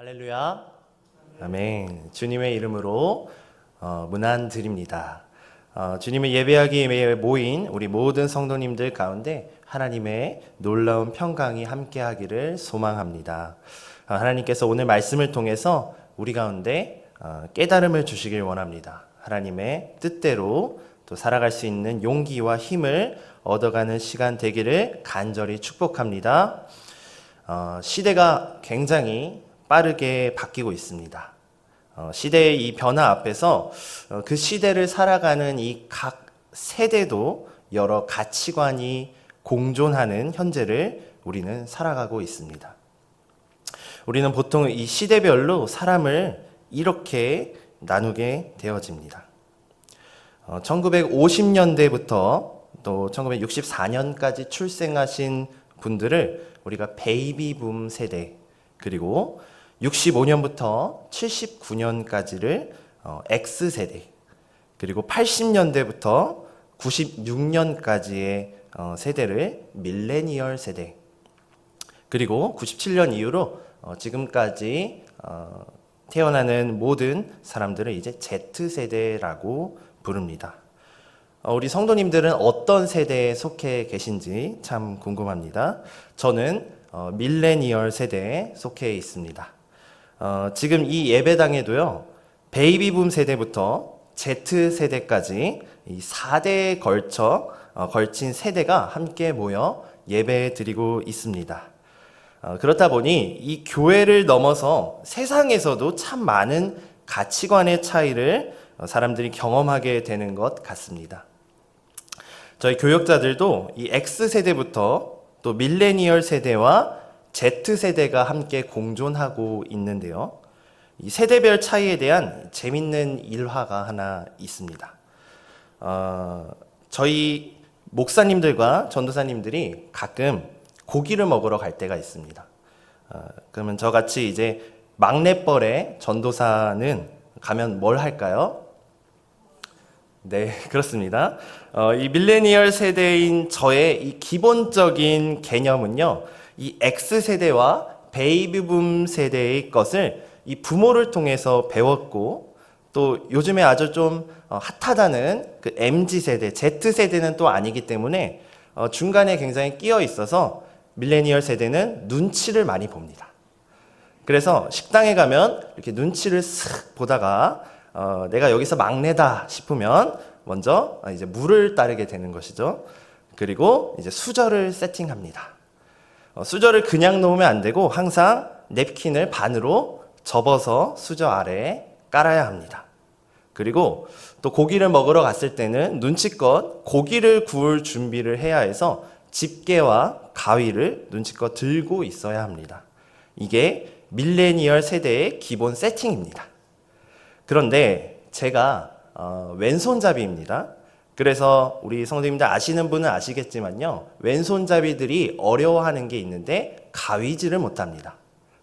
할렐루야. 아멘. 주님의 이름으로 어, 문안 드립니다. 어, 주님의 예배하기 위해 모인 우리 모든 성도님들 가운데 하나님의 놀라운 평강이 함께하기를 소망합니다. 어, 하나님께서 오늘 말씀을 통해서 우리 가운데 어, 깨달음을 주시길 원합니다. 하나님의 뜻대로 또 살아갈 수 있는 용기와 힘을 얻어가는 시간 되기를 간절히 축복합니다. 어, 시대가 굉장히 빠르게 바뀌고 있습니다. 어, 시대의 이 변화 앞에서 어, 그 시대를 살아가는 이 각 세대도 여러 가치관이 공존하는 현재를 우리는 살아가고 있습니다. 우리는 보통 이 시대별로 사람을 이렇게 나누게 되어집니다. 어, 1950년대부터 또 1964년까지 출생하신 분들을 우리가 베이비붐 세대 그리고 65년부터 79년까지를 어, X 세대 그리고 80년대부터 96년까지의 어, 세대를 밀레니얼 세대 그리고 97년 이후로 어, 지금까지 어, 태어나는 모든 사람들을 이제 Z 세대라고 부릅니다. 어, 우리 성도님들은 어떤 세대에 속해 계신지 참 궁금합니다. 저는 어, 밀레니얼 세대에 속해 있습니다. 어, 지금 이 예배당에도요, 베이비붐 세대부터 Z 세대까지 이 4대에 걸쳐 어, 걸친 세대가 함께 모여 예배 드리고 있습니다. 어, 그렇다 보니 이 교회를 넘어서 세상에서도 참 많은 가치관의 차이를 어, 사람들이 경험하게 되는 것 같습니다. 저희 교역자들도 이 X 세대부터 또 밀레니얼 세대와 Z 세대가 함께 공존하고 있는데요. 이 세대별 차이에 대한 재밌는 일화가 하나 있습니다. 어, 저희 목사님들과 전도사님들이 가끔 고기를 먹으러 갈 때가 있습니다. 어, 그러면 저같이 이제 막내뻘의 전도사는 가면 뭘 할까요? 네, 그렇습니다. 어, 이 밀레니얼 세대인 저의 이 기본적인 개념은요, 이 X 세대와 베이비붐 세대의 것을 이 부모를 통해서 배웠고, 또 요즘에 아주 좀 어, 핫하다는 그 MZ 세대, Z 세대는 또 아니기 때문에 어, 중간에 굉장히 끼어 있어서 밀레니얼 세대는 눈치를 많이 봅니다. 그래서 식당에 가면 이렇게 눈치를 쓱 보다가 어, 내가 여기서 막내다 싶으면 먼저 이제 물을 따르게 되는 것이죠. 그리고 이제 수저를 세팅합니다. 어, 수저를 그냥 놓으면 안 되고 항상 냅킨을 반으로 접어서 수저 아래에 깔아야 합니다. 그리고 또 고기를 먹으러 갔을 때는 눈치껏 고기를 구울 준비를 해야 해서 집게와 가위를 눈치껏 들고 있어야 합니다. 이게 밀레니얼 세대의 기본 세팅입니다. 그런데 제가 어, 왼손잡이입니다. 그래서 우리 성도님들 아시는 분은 아시겠지만요. 왼손잡이들이 어려워하는 게 있는데 가위질을 못합니다.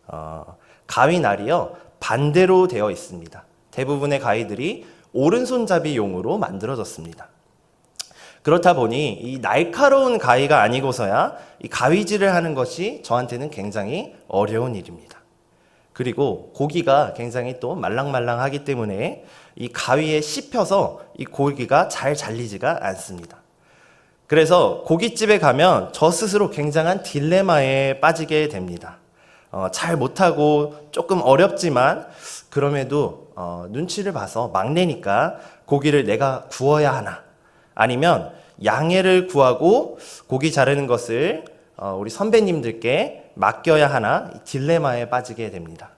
어, 가위날이요 반대로 되어 있습니다. 대부분의 가위들이 오른손잡이용으로 만들어졌습니다. 그렇다 보니 이 날카로운 가위가 아니고서야 이 가위질을 하는 것이 저한테는 굉장히 어려운 일입니다. 그리고 고기가 굉장히 또 말랑말랑하기 때문에 이 가위에 씹혀서 이 고기가 잘 잘리지가 않습니다. 그래서 고깃집에 가면 저 스스로 굉장한 딜레마에 빠지게 됩니다. 어, 잘 못하고 조금 어렵지만 그럼에도 어, 눈치를 봐서 막내니까 고기를 내가 구워야 하나 아니면 양해를 구하고 고기 자르는 것을 어, 우리 선배님들께 맡겨야 하나 이 딜레마에 빠지게 됩니다.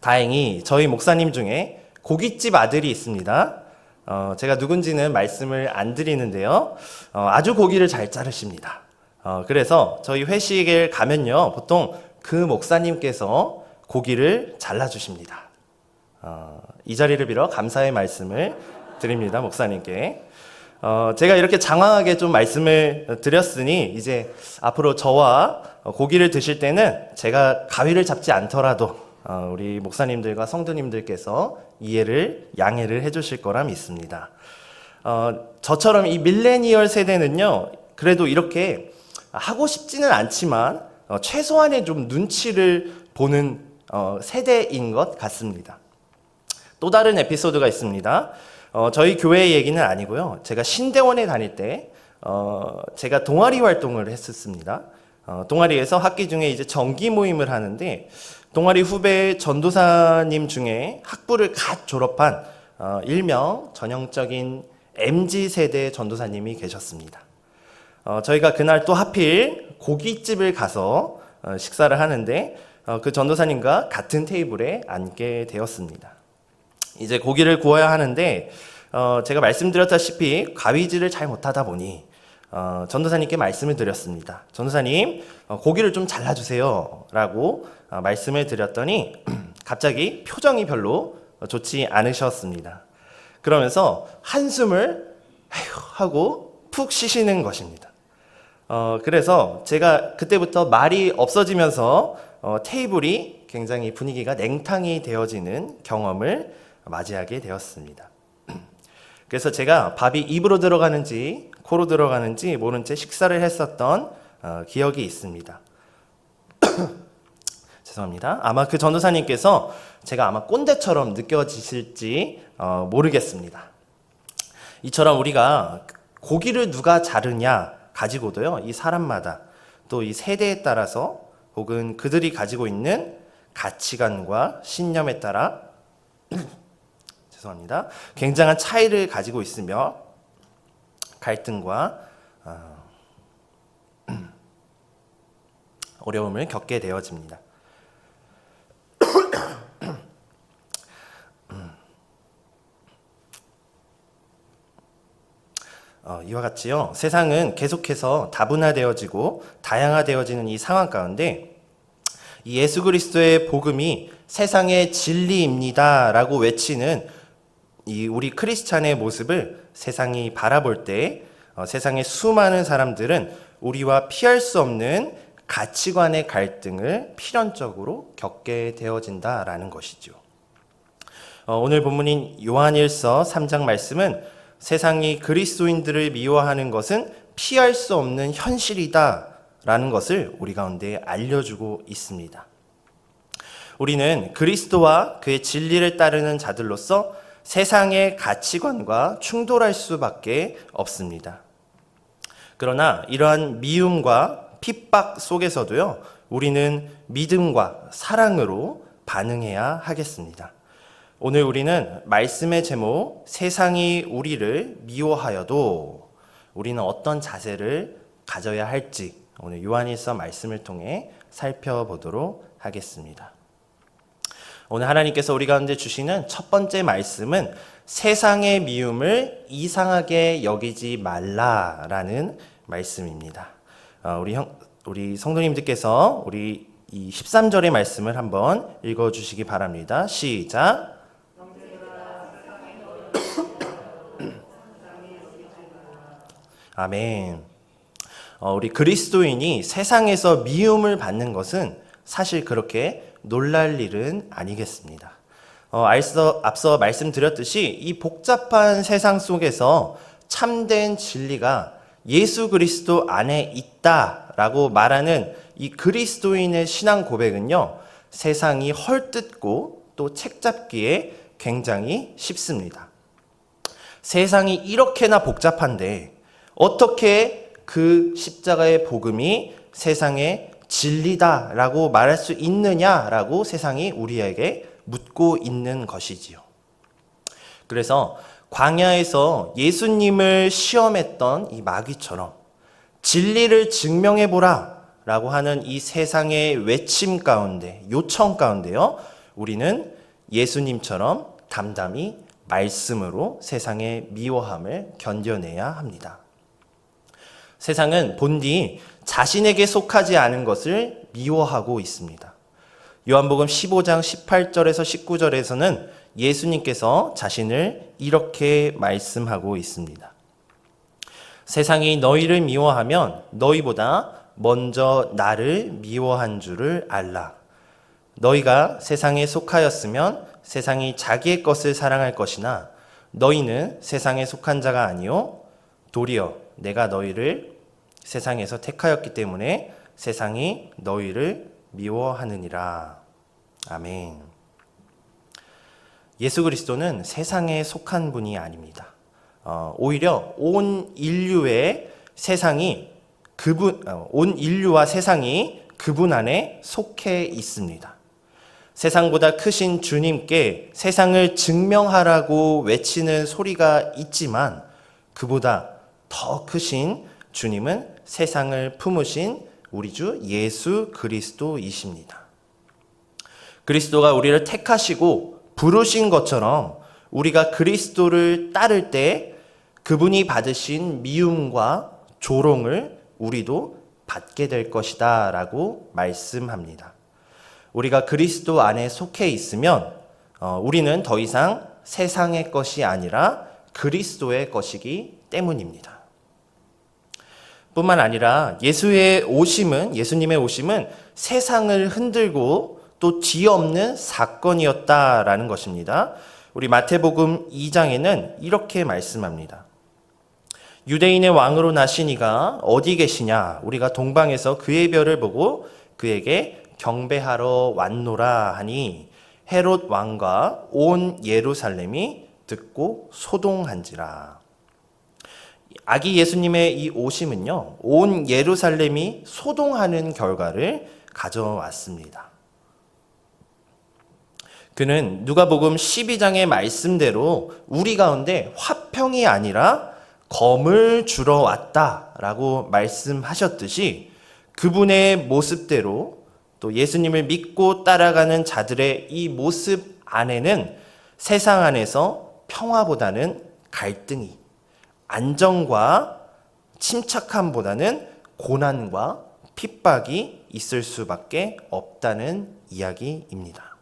다행히 저희 목사님 중에 고깃집 아들이 있습니다. 어, 제가 누군지는 말씀을 안 드리는데요. 어, 아주 고기를 잘 자르십니다. 어, 그래서 저희 회식을 가면요. 보통 그 목사님께서 고기를 잘라주십니다. 어, 이 자리를 빌어 감사의 말씀을 드립니다. 목사님께. 어, 제가 이렇게 장황하게 좀 말씀을 드렸으니 이제 앞으로 저와 고기를 드실 때는 제가 가위를 잡지 않더라도 어, 우리 목사님들과 성도님들께서 이해를 양해를 해주실 거라 믿습니다. 어, 저처럼 이 밀레니얼 세대는요, 그래도 이렇게 하고 싶지는 않지만 어, 최소한의 좀 눈치를 보는 어, 세대인 것 같습니다. 또 다른 에피소드가 있습니다. 어, 저희 교회 얘기는 아니고요. 제가 신대원에 다닐 때 어, 제가 동아리 활동을 했었습니다. 어, 동아리에서 학기 중에 이제 정기 모임을 하는데 동아리 후배 전도사님 중에 학부를 갓 졸업한 어, 일명 전형적인 MZ 세대 전도사님이 계셨습니다. 어, 저희가 그날 또 하필 고깃집을 가서 어, 식사를 하는데 어, 그 전도사님과 같은 테이블에 앉게 되었습니다. 이제 고기를 구워야 하는데 어, 제가 말씀드렸다시피 가위질을 잘 못하다 보니 어, 전도사님께 말씀을 드렸습니다. 전도사님 어, 고기를 좀 잘라주세요 라고 어, 말씀을 드렸더니 갑자기 표정이 별로 좋지 않으셨습니다. 그러면서 한숨을 하고 푹 쉬시는 것입니다. 어, 그래서 제가 그때부터 말이 없어지면서 어, 테이블이 굉장히 분위기가 냉탕이 되어지는 경험을 맞이하게 되었습니다. 그래서 제가 밥이 입으로 들어가는지 코로 들어가는지 모른 채 식사를 했었던 어, 기억이 있습니다. 죄송합니다. 아마 그 전도사님께서 제가 아마 꼰대처럼 느껴지실지 어, 모르겠습니다. 이처럼 우리가 고기를 누가 자르냐 가지고도요, 이 사람마다 또 이 세대에 따라서 혹은 그들이 가지고 있는 가치관과 신념에 따라 죄송합니다. 굉장한 차이를 가지고 있으며 갈등과 어, 어려움을 겪게 되어집니다. 어, 이와 같이요. 세상은 계속해서 다분화되어지고 다양화되어지는 이 상황 가운데 이 예수 그리스도의 복음이 세상의 진리입니다라고 외치는 이 우리 크리스찬의 모습을 세상이 바라볼 때 어, 세상의 수많은 사람들은 우리와 피할 수 없는 가치관의 갈등을 필연적으로 겪게 되어진다라는 것이죠. 어, 오늘 본문인 요한일서 3장 말씀은 세상이 그리스도인들을 미워하는 것은 피할 수 없는 현실이다라는 것을 우리 가운데 알려주고 있습니다. 우리는 그리스도와 그의 진리를 따르는 자들로서 세상의 가치관과 충돌할 수밖에 없습니다. 그러나 이러한 미움과 핍박 속에서도요, 우리는 믿음과 사랑으로 반응해야 하겠습니다. 오늘 우리는 말씀의 제목, 세상이 우리를 미워하여도 우리는 어떤 자세를 가져야 할지 오늘 요한일서 말씀을 통해 살펴보도록 하겠습니다. 오늘 하나님께서 우리 가운데 주시는 첫 번째 말씀은 세상의 미움을 이상하게 여기지 말라라는 말씀입니다. 어, 우리 형, 우리 성도님들께서 우리 이 13절의 말씀을 한번 읽어 주시기 바랍니다. 시작. 아멘. 어, 우리 그리스도인이 세상에서 미움을 받는 것은 사실 그렇게 놀랄 일은 아니겠습니다. 어, 앞서, 앞서 말씀드렸듯이 이 복잡한 세상 속에서 참된 진리가 예수 그리스도 안에 있다라고 말하는 이 그리스도인의 신앙 고백은요, 세상이 헐뜯고 또 책잡기에 굉장히 쉽습니다. 세상이 이렇게나 복잡한데 어떻게 그 십자가의 복음이 세상의 진리다라고 말할 수 있느냐라고 세상이 우리에게 묻고 있는 것이지요. 그래서 광야에서 예수님을 시험했던 이 마귀처럼 진리를 증명해 보라 라고 하는 이 세상의 외침 가운데, 요청 가운데요. 우리는 예수님처럼 담담히 말씀으로 세상의 미워함을 견뎌내야 합니다. 세상은 본디 자신에게 속하지 않은 것을 미워하고 있습니다. 요한복음 15장 18절에서 19절에서는 예수님께서 자신을 이렇게 말씀하고 있습니다. 세상이 너희를 미워하면 너희보다 먼저 나를 미워한 줄을 알라. 너희가 세상에 속하였으면 세상이 자기의 것을 사랑할 것이나 너희는 세상에 속한 자가 아니요 도리어 내가 너희를 세상에서 택하였기 때문에 세상이 너희를 미워하느니라. 아멘. 예수 그리스도는 세상에 속한 분이 아닙니다. 어, 오히려 온 인류의 세상이 그분, 어, 온 인류와 세상이 그분 안에 속해 있습니다. 세상보다 크신 주님께 세상을 증명하라고 외치는 소리가 있지만 그보다 더 크신 주님은 세상을 품으신 우리 주 예수 그리스도이십니다. 그리스도가 우리를 택하시고 부르신 것처럼 우리가 그리스도를 따를 때 그분이 받으신 미움과 조롱을 우리도 받게 될 것이다 라고 말씀합니다. 우리가 그리스도 안에 속해 있으면 어, 우리는 더 이상 세상의 것이 아니라 그리스도의 것이기 때문입니다. 뿐만 아니라 예수의 오심은 예수님의 오심은 세상을 흔들고 또 뒤엎는 사건이었다라는 것입니다. 우리 마태복음 2장에는 이렇게 말씀합니다. 유대인의 왕으로 나시니가 어디 계시냐? 우리가 동방에서 그의 별을 보고 그에게 경배하러 왔노라 하니 헤롯 왕과 온 예루살렘이 듣고 소동한지라. 아기 예수님의 이 오심은요, 온 예루살렘이 소동하는 결과를 가져왔습니다. 그는 누가복음 12장의 말씀대로 우리 가운데 화평이 아니라 검을 주러 왔다라고 말씀하셨듯이 그분의 모습대로 또 예수님을 믿고 따라가는 자들의 이 모습 안에는 세상 안에서 평화보다는 갈등이, 안정과 침착함보다는 고난과 핍박이 있을 수밖에 없다는 이야기입니다.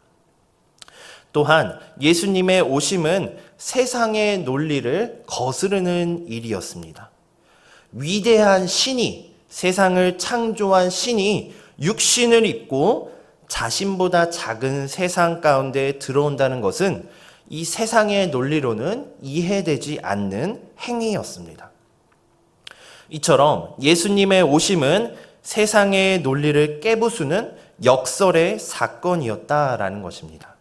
또한 예수님의 오심은 세상의 논리를 거스르는 일이었습니다. 위대한 신이 세상을 창조한 신이 육신을 입고 자신보다 작은 세상 가운데 들어온다는 것은 이 세상의 논리로는 이해되지 않는 행위였습니다. 이처럼 예수님의 오심은 세상의 논리를 깨부수는 역설의 사건이었다라는 것입니다.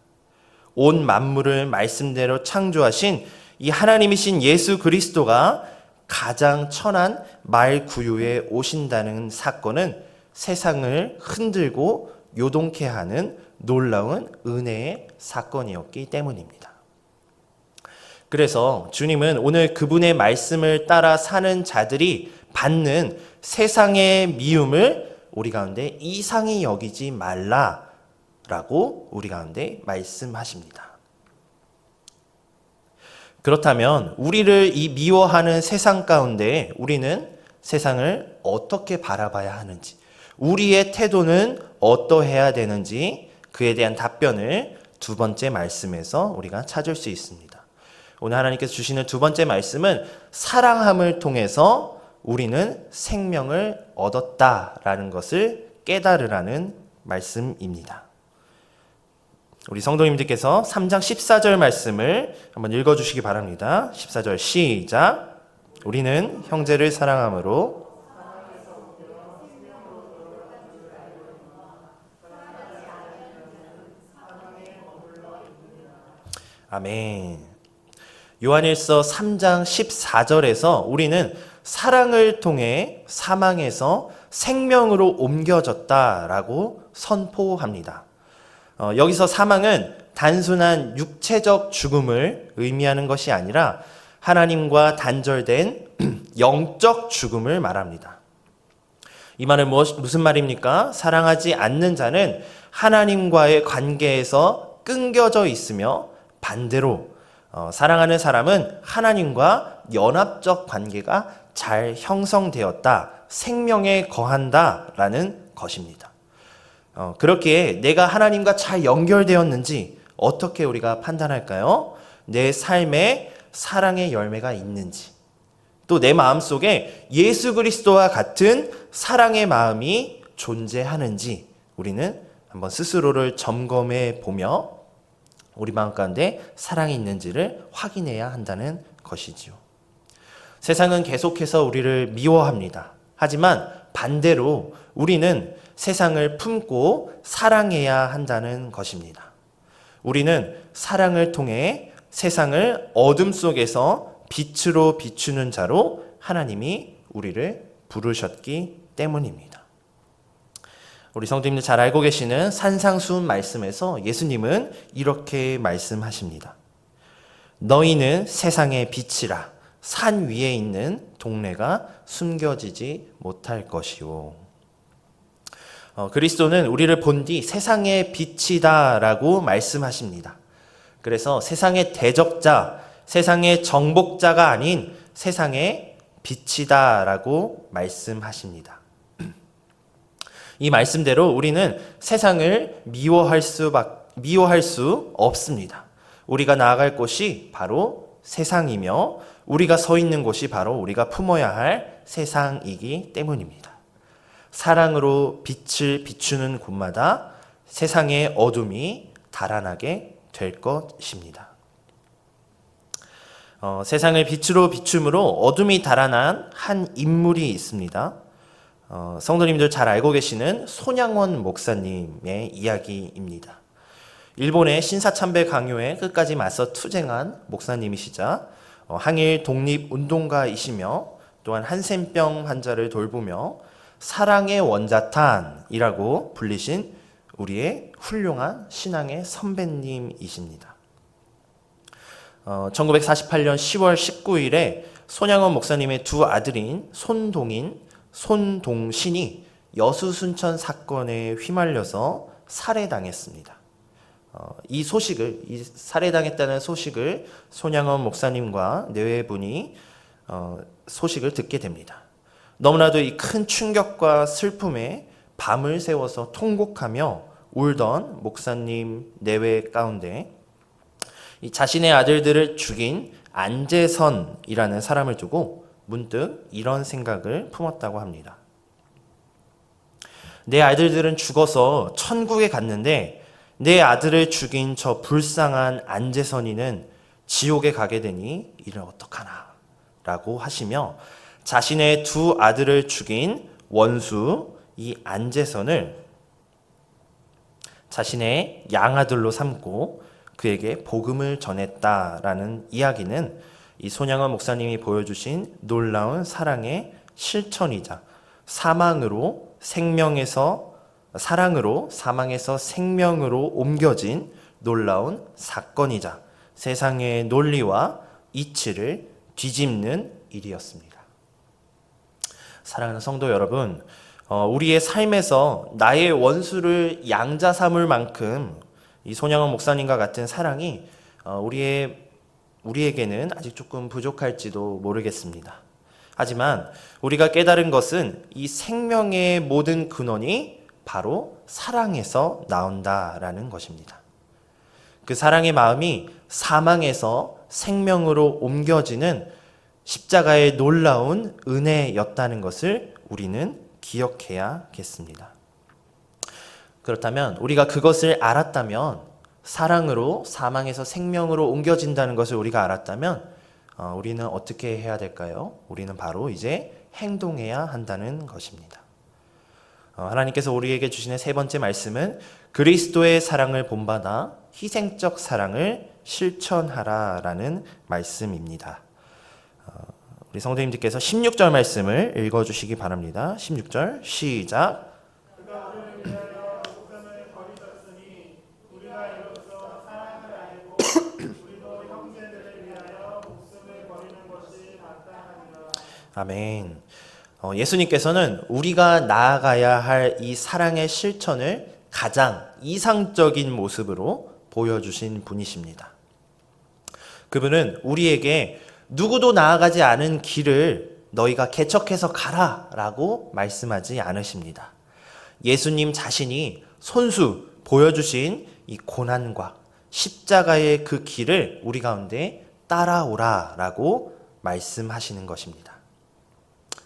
온 만물을 말씀대로 창조하신 이 하나님이신 예수 그리스도가 가장 천한 말 구유에 오신다는 사건은 세상을 흔들고 요동케 하는 놀라운 은혜의 사건이었기 때문입니다. 그래서 주님은 오늘 그분의 말씀을 따라 사는 자들이 받는 세상의 미움을 우리 가운데 이상히 여기지 말라라고 우리 가운데 말씀하십니다. 그렇다면 우리를 이 미워하는 세상 가운데 우리는 세상을 어떻게 바라봐야 하는지, 우리의 태도는 어떠해야 되는지 그에 대한 답변을 두 번째 말씀에서 우리가 찾을 수 있습니다. 오늘 하나님께서 주시는 두 번째 말씀은 사랑함을 통해서 우리는 생명을 얻었다라는 것을 깨달으라는 말씀입니다. 우리 성도님들께서 3장 14절 말씀을 한번 읽어 주시기 바랍니다. 14절 시작. 우리는 형제를 사랑함으로 아멘. 요한일서 3장 14절에서 우리는 사랑을 통해 사망에서 생명으로 옮겨졌다라고 선포합니다. 어, 여기서 사망은 단순한 육체적 죽음을 의미하는 것이 아니라 하나님과 단절된 영적 죽음을 말합니다. 이 말은 무슨 말입니까? 사랑하지 않는 자는 하나님과의 관계에서 끊겨져 있으며 반대로 어, 사랑하는 사람은 하나님과 연합적 관계가 잘 형성되었다, 생명에 거한다 라는 것입니다. 어, 그렇게 내가 하나님과 잘 연결되었는지 어떻게 우리가 판단할까요? 내 삶에 사랑의 열매가 있는지, 또 내 마음 속에 예수 그리스도와 같은 사랑의 마음이 존재하는지 우리는 한번 스스로를 점검해 보며 우리 마음 가운데 사랑이 있는지를 확인해야 한다는 것이지요. 세상은 계속해서 우리를 미워합니다. 하지만 반대로 우리는 세상을 품고 사랑해야 한다는 것입니다. 우리는 사랑을 통해 세상을 어둠 속에서 빛으로 비추는 자로 하나님이 우리를 부르셨기 때문입니다. 우리 성도님들 잘 알고 계시는 산상수훈 말씀에서 예수님은 이렇게 말씀하십니다. 너희는 세상의 빛이라 산 위에 있는 동네가 숨겨지지 못할 것이요. 어, 그리스도는 우리를 본 뒤 세상의 빛이다라고 말씀하십니다. 그래서 세상의 대적자, 세상의 정복자가 아닌 세상의 빛이다라고 말씀하십니다. 이 말씀대로 우리는 세상을 미워할 수 미워할 수 없습니다. 우리가 나아갈 곳이 바로 세상이며 우리가 서 있는 곳이 바로 우리가 품어야 할 세상이기 때문입니다. 사랑으로 빛을 비추는 곳마다 세상의 어둠이 달아나게 될 것입니다. 어, 세상을 빛으로 비춤으로 어둠이 달아난 한 인물이 있습니다. 어, 성도님들 잘 알고 계시는 손양원 목사님의 이야기입니다. 일본의 신사참배 강요에 끝까지 맞서 투쟁한 목사님이시자 어, 항일 독립 운동가이시며 또한 한센병 환자를 돌보며 사랑의 원자탄이라고 불리신 우리의 훌륭한 신앙의 선배님이십니다. 어, 1948년 10월 19일에 손양원 목사님의 두 아들인 손동인, 손동신이 여수 순천 사건에 휘말려서 살해당했습니다. 어, 이 소식을 이 살해당했다는 소식을 손양원 목사님과 내외분이 어, 소식을 듣게 됩니다. 너무나도 이 큰 충격과 슬픔에 밤을 새워서 통곡하며 울던 목사님 내외 가운데 이 자신의 아들들을 죽인 안재선이라는 사람을 두고 문득 이런 생각을 품었다고 합니다. 내 아들들은 죽어서 천국에 갔는데 내 아들을 죽인 저 불쌍한 안재선이는 지옥에 가게 되니 이를 어떡하나 라고 하시며 자신의 두 아들을 죽인 원수 이 안재선을 자신의 양아들로 삼고 그에게 복음을 전했다라는 이야기는 이 손양원 목사님이 보여주신 놀라운 사랑의 실천이자 사망으로 생명에서 사랑으로 사망에서 생명으로 옮겨진 놀라운 사건이자 세상의 논리와 이치를 뒤집는 일이었습니다. 사랑하는 성도 여러분, 어, 우리의 삶에서 나의 원수를 양자 삼을 만큼 이 손양원 목사님과 같은 사랑이 어, 우리의 우리에게는 아직 조금 부족할지도 모르겠습니다. 하지만 우리가 깨달은 것은 이 생명의 모든 근원이 바로 사랑에서 나온다라는 것입니다. 그 사랑의 마음이 사망에서 생명으로 옮겨지는 십자가의 놀라운 은혜였다는 것을 우리는 기억해야겠습니다. 그렇다면 우리가 그것을 알았다면 사랑으로 사망에서 생명으로 옮겨진다는 것을 우리가 알았다면 어, 우리는 어떻게 해야 될까요? 우리는 바로 이제 행동해야 한다는 것입니다. 어, 하나님께서 우리에게 주시는 세 번째 말씀은 그리스도의 사랑을 본받아 희생적 사랑을 실천하라라는 말씀입니다. 어, 우리 성도님들께서 16절 말씀을 읽어 주시기 바랍니다. 16절 시작. 아멘. 어, 예수님께서는 우리가 나아가야 할 이 사랑의 실천을 가장 이상적인 모습으로 보여주신 분이십니다. 그분은 우리에게 누구도 나아가지 않은 길을 너희가 개척해서 가라 라고 말씀하지 않으십니다. 예수님 자신이 손수 보여주신 이 고난과 십자가의 그 길을 우리 가운데 따라오라 라고 말씀하시는 것입니다.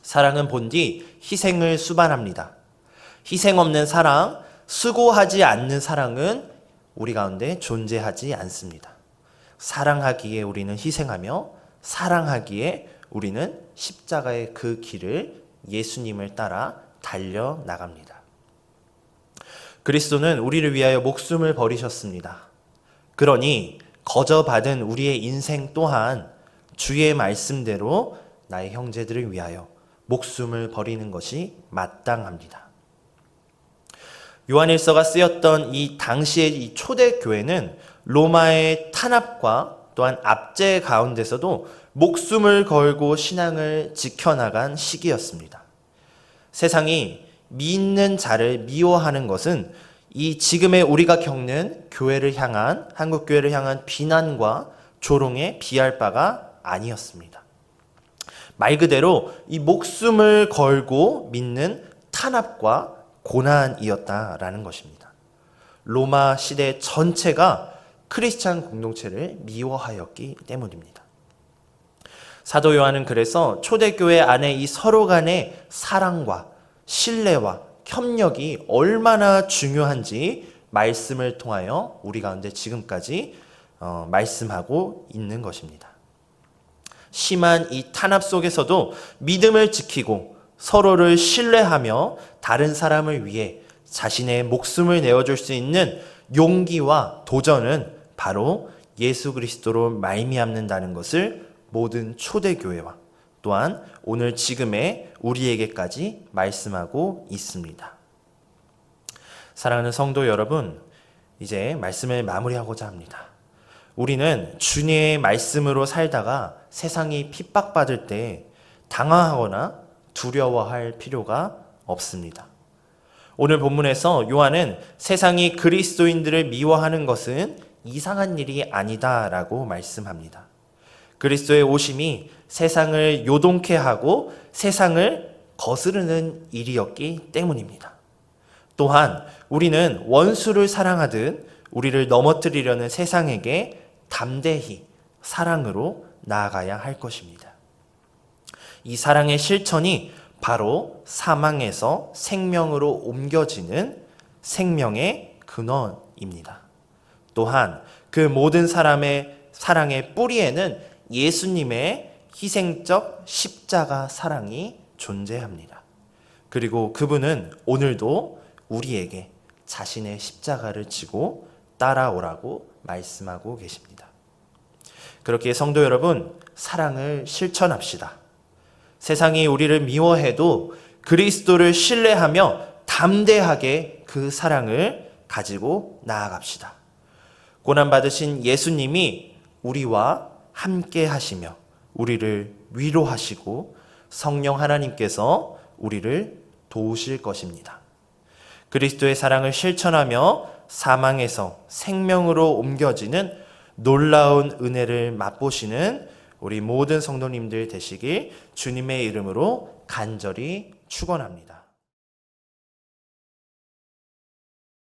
사랑은 본디 희생을 수반합니다. 희생 없는 사랑, 수고하지 않는 사랑은 우리 가운데 존재하지 않습니다. 사랑하기에 우리는 희생하며 사랑하기에 우리는 십자가의 그 길을 예수님을 따라 달려 나갑니다. 그리스도는 우리를 위하여 목숨을 버리셨습니다. 그러니 거저 받은 우리의 인생 또한 주의 말씀대로 나의 형제들을 위하여 목숨을 버리는 것이 마땅합니다. 요한일서가 쓰였던 이 당시의 이 초대 교회는 로마의 탄압과 또한 압제 가운데서도 목숨을 걸고 신앙을 지켜나간 시기였습니다. 세상이 믿는 자를 미워하는 것은 이 지금의 우리가 겪는 교회를 향한 한국 교회를 향한 비난과 조롱에 비할 바가 아니었습니다. 말 그대로 이 목숨을 걸고 믿는 탄압과 고난이었다라는 것입니다. 로마 시대 전체가 크리스찬 공동체를 미워하였기 때문입니다. 사도 요한은 그래서 초대교회 안에 이 서로 간의 사랑과 신뢰와 협력이 얼마나 중요한지 말씀을 통하여 우리 가운데 지금까지 어, 말씀하고 있는 것입니다. 심한 이 탄압 속에서도 믿음을 지키고 서로를 신뢰하며 다른 사람을 위해 자신의 목숨을 내어줄 수 있는 용기와 도전은 바로 예수 그리스도로 말미암는다는 것을 모든 초대 교회와 또한 오늘 지금의 우리에게까지 말씀하고 있습니다. 사랑하는 성도 여러분, 이제 말씀을 마무리하고자 합니다. 우리는 주님의 말씀으로 살다가 세상이 핍박받을 때 당황하거나 두려워할 필요가 없습니다. 오늘 본문에서 요한은 세상이 그리스도인들을 미워하는 것은 이상한 일이 아니다라고 말씀합니다. 그리스도의 오심이 세상을 요동케 하고 세상을 거스르는 일이었기 때문입니다. 또한 우리는 원수를 사랑하듯 우리를 넘어뜨리려는 세상에게 담대히 사랑으로 나아가야 할 것입니다. 이 사랑의 실천이 바로 사망에서 생명으로 옮겨지는 생명의 근원입니다. 또한 그 모든 사람의 사랑의 뿌리에는 예수님의 희생적 십자가 사랑이 존재합니다. 그리고 그분은 오늘도 우리에게 자신의 십자가를 지고 따라오라고 말씀하고 계십니다. 그렇게 성도 여러분, 사랑을 실천합시다. 세상이 우리를 미워해도 그리스도를 신뢰하며 담대하게 그 사랑을 가지고 나아갑시다. 고난받으신 예수님이 우리와 함께 하시며 우리를 위로하시고 성령 하나님께서 우리를 도우실 것입니다. 그리스도의 사랑을 실천하며 사망에서 생명으로 옮겨지는 놀라운 은혜를 맛보시는 우리 모든 성도님들 되시길 주님의 이름으로 간절히 축원합니다.